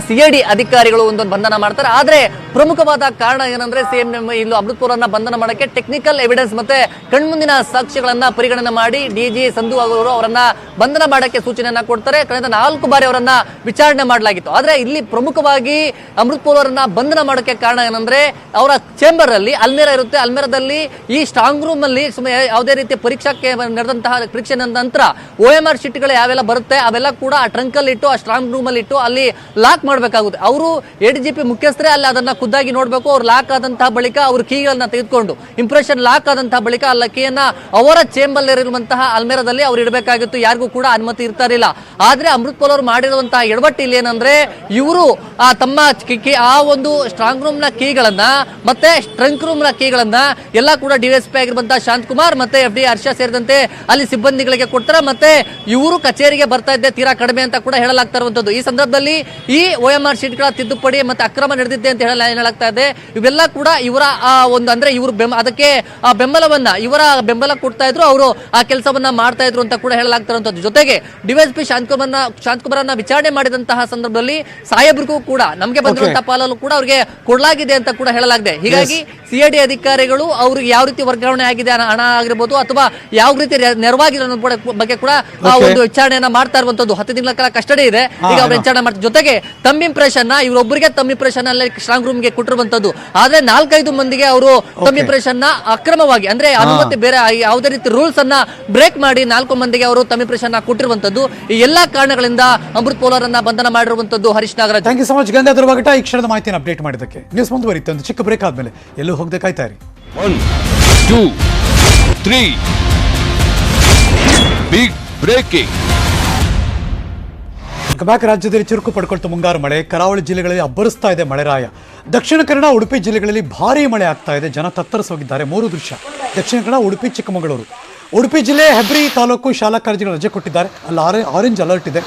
Speaker 2: ಸಿಐಡಿ ಅಧಿಕಾರಿಗಳು ಒಂದೊಂದು ಬಂಧನ ಮಾಡ್ತಾರೆ. ಆದ್ರೆ ಪ್ರಮುಖವಾದ ಕಾರಣ ಏನಂದ್ರೆ ಸಿಎಂ ಇಲ್ಲೂ ಅಮೃತ್ ಕೋಲರನ್ನ ಬಂಧನ ಮಾಡಕ್ಕೆ ಟೆಕ್ನಿಕಲ್ ಎವಿಡೆನ್ಸ್ ಮತ್ತೆ ಕಣ್ಮುಂದಿನ ಸಾಕ್ಷ್ಯಗಳನ್ನ ಪರಿಗಣನೆ ಮಾಡಿ ಡಿಜಿ ಸಂಧು ಅವರು ಅವರನ್ನ ಬಂಧನ ಮಾಡಕ್ಕೆ ಸೂಚನೆಯನ್ನ ಕೊಡ್ತಾರೆ. ಕಳೆದ ನಾಲ್ಕು ಬಾರಿ ಅವರನ್ನ ವಿಚಾರಣೆ ಮಾಡಲಾಗಿತ್ತು. ಆದ್ರೆ ಇಲ್ಲಿ ಪ್ರಮುಖವಾಗಿ ಅಮೃತ್ ಪೋಲರನ್ನ ಬಂಧನ ಮಾಡೋಕ್ಕೆ ಕಾರಣ ಏನಂದ್ರೆ, ಅವರ ಚೇಂಬರ್ ಅಲ್ಲಿ ಅಲ್ಮೇರ ಇರುತ್ತೆ. ಅಲ್ಮೇರದಲ್ಲಿ ಈ ಸ್ಟ್ರಾಂಗ್ ರೂಮ್ ಅಲ್ಲಿ ಯಾವುದೇ ರೀತಿಯ ಪರೀಕ್ಷಾಕ್ಕೆ ನಡೆದಂತಹ ಪರೀಕ್ಷೆ ನಂತರ ಓ ಎಂ ಆರ್ ಶೀಟ್ಗಳು ಯಾವೆಲ್ಲ ಬರುತ್ತೆ, ಅವೆಲ್ಲ ಕೂಡ ಆ ಟ್ರಂಕ್ ಅಲ್ಲಿ ಇಟ್ಟು ಆ ಸ್ಟ್ರಾಂಗ್ ರೂಮ್ ಅಲ್ಲಿ ಇಟ್ಟು ಅಲ್ಲಿ ಲಾಕ್ ಮಾಡಬೇಕಾಗುತ್ತೆ. ಅವರು ಎ ಡಿ ಜಿ ಪಿ ಮುಖ್ಯಸ್ಥರೇ ಅಲ್ಲಿ, ಅದನ್ನ ಖುದ್ದಾಗಿ ನೋಡಬೇಕು. ಅವ್ರು ಲಾಕ್ ಆದಂತಹ ಬಳಿಕ ಅವ್ರ ಕೀಗಳನ್ನ ತೆಗೆದುಕೊಂಡು, ಇಂಪ್ರೆಷನ್ ಲಾಕ್ ಆದಂತಹ ಬಳಿಕ ಅಲ್ಲ, ಕೀಯನ್ನ ಅವರ ಚೇಂಬರ್ ಇರುವಂತಹ ಅಲ್ಮೇರದಲ್ಲಿ ಅವ್ರು ಇಡಬೇಕಾಗಿತ್ತು. ಯಾರಿಗೂ ಕೂಡ ಅನುಮತಿ ಇರ್ತಾ ಇರಲಿಲ್ಲ. ಆದ್ರೆ ಅಮೃತ್ ಪೋಲ್ ಅವರು ಮಾಡಿರುವಂತಹ ಎಡವಟ್ಟು ಇಲ್ಲಿ ಏನಂದ್ರೆ ಇವರು ತಮ್ಮ ಕಿ- ಆ ಒಂದು ಸ್ಟ್ರಾಂಗ್ ರೂಮ್ನ ಕೀಗಳನ್ನ ಮತ್ತೆ ಟ್ರಂಕ್ ರೂಮ್ನ ಕೀಗಳನ್ನ ಎಲ್ಲ ಕೂಡ ಡಿವೈಎಸ್ಪಿ ಆಗಿರುವಂತಹ ಶಾಂತ್ ಕುಮಾರ್ ಮತ್ತೆ ಎಫ್ ಡಿ ಹರ್ಷ ಸೇರಿದಂತೆ ಅಲ್ಲಿ ಸಿಬ್ಬಂದಿಗಳಿಗೆ ಕೊಡ್ತಾರೆ. ಮತ್ತೆ ಇವರು ಕಚೇರಿಗೆ ಬರ್ತಾ ಇದ್ದೆ ತೀರಾ ಕಡಿಮೆ ಅಂತ ಕೂಡ ಹೇಳಲಾಗ್ತಾ ಇರುವಂತದ್ದು. ಈ ಸಂದರ್ಭದಲ್ಲಿ ಈ ಒ ಎಂ ಆರ್ ಶೀಟ್ಗಳ ತಿದ್ದುಪಡಿ ಮತ್ತೆ ಅಕ್ರಮ ನಡೆದಿದೆ ಅಂತ ಹೇಳಲು ಹೇಳಲಾಗ್ತಾ ಇದೆ. ಇವೆಲ್ಲ ಕೂಡ ಇವರ ಆ ಒಂದು ಅಂದ್ರೆ ಇವರು ಬೆಂಬ ಅದಕ್ಕೆ ಆ ಬೆಂಬಲವನ್ನ ಇವರ ಬೆಂಬಲ ಕೊಡ್ತಾ ಇದ್ರು. ಅವರು ಆ ಕೆಲಸವನ್ನ ಮಾಡ್ತಾ ಇದ್ರು ಅಂತ ಕೂಡ ಹೇಳಲಾಗ್ತಾ ಇರುವಂತದ್ದು. ಜೊತೆಗೆ ಡಿವೈಎಸ್ಪಿ ಶಾಂತಕುಮಾರ್ನ ಶಾಂತಕುಮಾರನ್ನ ವಿಚಾರಣೆ ಮಾಡಿದಂತಹ ಸಂದರ್ಭದಲ್ಲಿ ಸಾಹೇಬ್ರಿಗೂ ಕೂಡ ನಮಗೆ ಬಂದಿರುವಂತಹ ಪಾಲಲ್ಲೂ ಕೂಡ ಅವ್ರಿಗೆ ಕೊಡಲಾಗಿದೆ ಅಂತ ಕೂಡ ಹೇಳಲಾಗಿದೆ. ಹೀಗಾಗಿ ಸಿಐಡಿ ಅಧಿಕಾರಿಗಳು ಅವ್ರಿಗೆ ಯಾವ ರೀತಿ ವರ್ಗಾವಣೆ ಆಗಿದೆ ಹಣ ಆಗಿರ್ಬೋದು ಅಥವಾ ಯಾವ ರೀತಿ ನೆರವಾಗಿದೆ ಅನ್ನೋ ಬಗ್ಗೆ ಕೂಡ ಆ ಒಂದು ವಿಚಾರಣೆಯನ್ನ ಮಾಡ್ತಾ ಇರುವಂತದ್ದು. ಹತ್ತು ತಿಂಗಳ ಕಾಲ ಕಸ್ಟಡಿ ಇದೆ. ಈಗ ಅವ್ರ ವಿಚಾರಣೆ ಮಾಡ್ತಾರೆ. ಜೊತೆಗೆ ತಮ್ಮ ಇಂಪ್ರೆಷನ್ನ ಇವರೊಬ್ಬರಿಗೆ ತಮ್ಮ ಇಂಪ್ರೆಷನ್ ಅಲ್ಲಿ ಸ್ಟ್ರಾಂಗ್ ರೂಮ್ಗೆ ಕೊಟ್ಟಿರುವಂತದ್ದು. ಆದ್ರೆ ನಾಲ್ಕೈದು ಮಂದಿಗೆ ಅವರು ತಮ್ಮ. ಇಂಪ್ರೆಷನ್ನ ಅಕ್ರಮವಾಗಿ ಅಂದ್ರೆ ಅನುಮತಿ ಬೇರೆ ಯಾವುದೇ ರೀತಿ ರೂಲ್ಸ್ ಅನ್ನ ಬ್ರೇಕ್ ಮಾಡಿ ನಾಲ್ಕು ಮಂದಿಗೆ ಅವರು ತಮ್ಮ ಇಂಪ್ರೆಷನ್ನ ಕೊಟ್ಟಿರುವಂತದ್ದು. ಈ ಎಲ್ಲಾ ಕಾರಣಗಳಿಂದ ಅಮೃತ್ ಪೋಲರನ್ನ ಬಂಧನ ಮಾಡಿರುವಂತದ್ದು Harish Nagaraj.
Speaker 1: Thank you so much Gangadhar ಈ ಕ್ಷಣದ ಮಾಹಿತಿಯನ್ನು ಅಪ್ಡೇಟ್ ಮಾಡಿದ್ದಕ್ಕೆ. ನ್ಯೂಸ್ ಮುಂದುವರಿಯುತ್ತೆ ಒಂದು ಚಿಕ್ಕ ಬ್ರೇಕ್ ಆದಮೇಲೆ. ಎಲ್ಲೂ ಹೋಗದೆ ಕಾಯ್ತಾ ಇರಿ.
Speaker 4: One two three big breaking
Speaker 1: back ರಾಜ್ಯದಲ್ಲಿ ಚುರುಕು ಪಡ್ಕೊಳ್ತಾ ಮುಂಗಾರು ಮಳೆ. ಕರಾವಳಿ ಜಿಲ್ಲೆಗಳಲ್ಲಿ ಅಬ್ಬರಿಸ್ತಾ ಇದೆ ಮಳೆರಾಯ ದಕ್ಷಿಣ ಕನ್ನಡ ಉಡುಪಿ ಜಿಲ್ಲೆಗಳಲ್ಲಿ ಭಾರೀ ಮಳೆ ಆಗ್ತಾ ಇದೆ. ಜನ ತತ್ತರಿಸೋಗಿದ್ದಾರೆ. ಮೂರು ದೃಶ್ಯ. ದಕ್ಷಿಣ ಕನ್ನಡ ಉಡುಪಿ ಚಿಕ್ಕಮಗಳೂರು. ಉಡುಪಿ ಜಿಲ್ಲೆ ಹೆಬ್ರಿ ತಾಲೂಕು ಶಾಲಾ ಕಾಲೇಜುಗಳು ರಜೆ ಕೊಟ್ಟಿದ್ದಾರೆ. ಅಲ್ಲಿ ಆರೆ ಆರೆಂಜ್ ಅಲರ್ಟ್ ಇದೆ.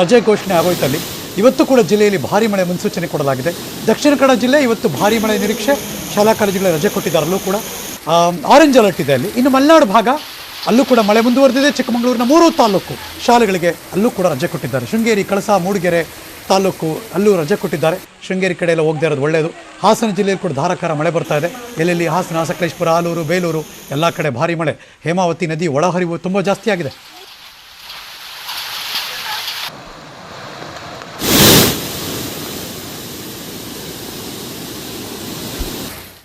Speaker 1: ರಜೆ ಘೋಷಣೆ ಆಗೋಯ್ತು ಅಲ್ಲಿ. ಇವತ್ತು ಕೂಡ ಜಿಲ್ಲೆಯಲ್ಲಿ ಭಾರಿ ಮಳೆ ಮುನ್ಸೂಚನೆ ಕೊಡಲಾಗಿದೆ. ದಕ್ಷಿಣ ಕನ್ನಡ ಜಿಲ್ಲೆ ಇವತ್ತು ಭಾರಿ ಮಳೆ ನಿರೀಕ್ಷೆ. ಶಾಲಾ ಕಾಲೇಜುಗಳ ರಜೆ ಕೊಟ್ಟಿದ್ದಾರೆ ಅಲ್ಲೂ ಕೂಡ ಆರೆಂಜ್ ಅಲರ್ಟ್ ಇದೆ ಅಲ್ಲಿ. ಇನ್ನು ಮಲೆನಾಡು ಭಾಗ ಅಲ್ಲೂ ಕೂಡ ಮಳೆ ಮುಂದುವರೆದಿದೆ. ಚಿಕ್ಕಮಗಳೂರಿನ ಮೂರು ತಾಲೂಕು ಶಾಲೆಗಳಿಗೆ ಅಲ್ಲೂ ಕೂಡ ರಜೆ ಕೊಟ್ಟಿದ್ದಾರೆ. ಶೃಂಗೇರಿ, ಕಳಸ, ಮೂಡಿಗೆರೆ ತಾಲೂಕು ಅಲ್ಲೂ ರಜೆ ಕೊಟ್ಟಿದ್ದಾರೆ. ಶೃಂಗೇರಿ ಕಡೆ ಎಲ್ಲ ಹೋಗದೆ ಇರೋದು ಒಳ್ಳೆಯದು ಹಾಸನ ಜಿಲ್ಲೆಯಲ್ಲಿ ಕೂಡ ಧಾರಾಕಾರ ಮಳೆ ಬರ್ತಾ ಇದೆ. ಎಲ್ಲೆಲ್ಲಿ ಹಾಸನ ಸಕಲೇಶ್ಪುರ ಆಲೂರು, ಬೇಲೂರು ಎಲ್ಲ ಕಡೆ ಭಾರಿ ಮಳೆ. ಹೇಮಾವತಿ ನದಿ ಒಳಹರಿವು ತುಂಬ ಜಾಸ್ತಿ ಆಗಿದೆ.